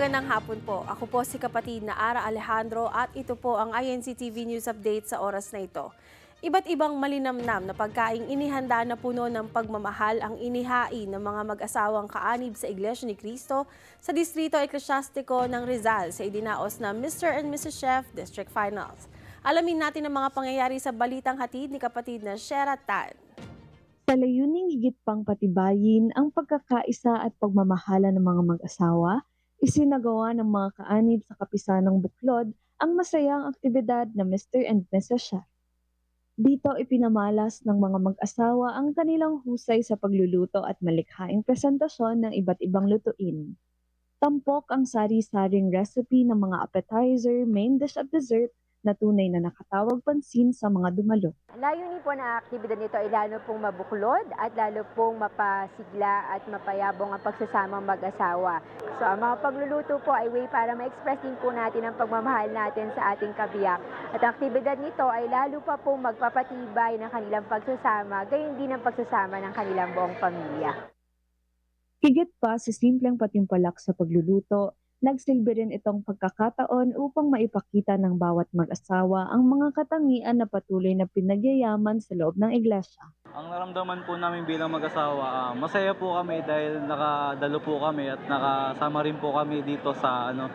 Magandang hapon po. Ako po si kapatid na Ara Alejandro at ito po ang INC TV News Update sa oras na ito. Iba't ibang malinamnam na pagkaing inihanda na puno ng pagmamahal ang inihain ng mga mag-asawang kaanib sa Iglesia ni Cristo sa Distrito Eklesyastiko ng Rizal sa idinaos na Mr. and Mrs. Chef District Finals. Alamin natin ang mga pangyayari sa balitang hatid ni kapatid na Shera Tan. Sa layuning higit pang patibayin ang pagkakaisa at pagmamahala ng mga mag-asawa, isinagawa ng mga kaanib sa kapisan ng Buklod ang masayang aktibidad na Mr. and Mrs. Chef. Dito ipinamalas ng mga mag-asawa ang kanilang husay sa pagluluto at malikhaing presentasyon ng iba't ibang lutuin. Tampok ang sari-saring recipe ng mga appetizer, main dish at dessert na tunay na nakatawag pansin sa mga dumalo. Layunin po na aktibidad nito ay lalo pong mabuklod at lalo pong mapasigla at mapayabong ang pagsasamang mag-asawa. So ang mga pagluluto po ay way para ma-express din po natin ang pagmamahal natin sa ating kabiyak. At ang aktibidad nito ay lalo pa pong magpapatibay ng kanilang pagsasama, gayon din ang pagsasama ng kanilang buong pamilya. Higit pa sa simpleng patimpalak sa pagluluto, nagsilbi rin itong pagkakataon upang maipakita ng bawat mag-asawa ang mga katangian na patuloy na pinagyayaman sa loob ng iglesia. Ang naramdaman po namin bilang mag-asawa, ah, masaya po kami dahil nakadalo po kami at nakasama rin po kami dito sa ano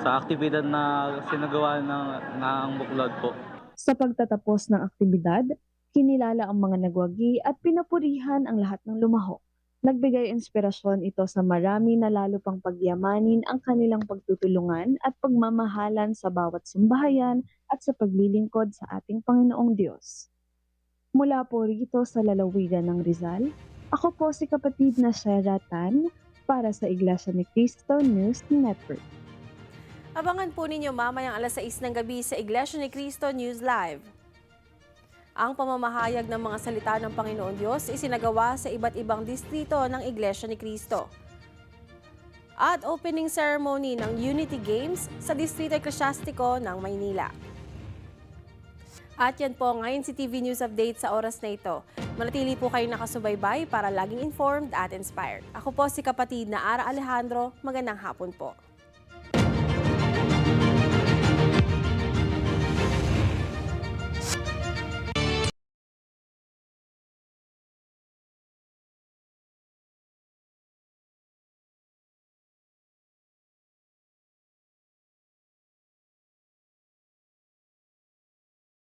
sa aktibidad na sinagawa ng ng buklod po. Sa pagtatapos ng aktibidad, kinilala ang mga nagwagi at pinapurihan ang lahat ng lumahok. Nagbigay inspirasyon ito sa marami na lalo pang pagyamanin ang kanilang pagtutulungan at pagmamahalan sa bawat sambahayan at sa paglilingkod sa ating Panginoong Diyos. Mula po rito sa lalawigan ng Rizal, ako po si kapatid na Shera Tan para sa Iglesia ni Cristo News Network. Abangan po ninyo mamayang alas 6 ng gabi sa Iglesia ni Cristo News Live. Ang pamamahayag ng mga salita ng Panginoon Diyos isinagawa sa iba't ibang distrito ng Iglesia ni Cristo. At opening ceremony ng Unity Games sa Distrito Eklesyastiko ng Maynila. At yan po ngayon si TV News Update sa oras na ito. Manatili po kayo nakasubaybay para laging informed at inspired. Ako po si kapatid na Ara Alejandro. Magandang hapon po.